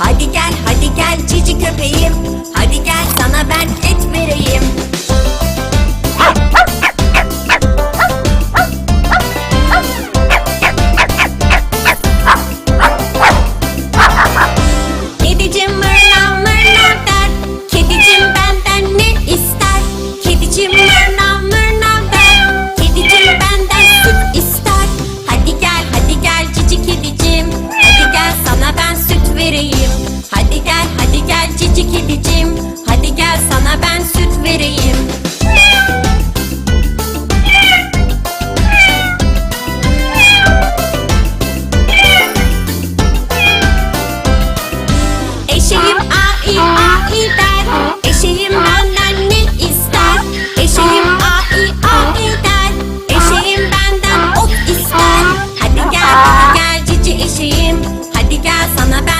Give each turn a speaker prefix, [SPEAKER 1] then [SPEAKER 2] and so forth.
[SPEAKER 1] Hadi gel hadi gel cici köpeğim. Hadi gel sana ben et vereyim. Kedicim mırlav mırlav der. Kedicim benden ne ister? Kedicim hadi gel sana ben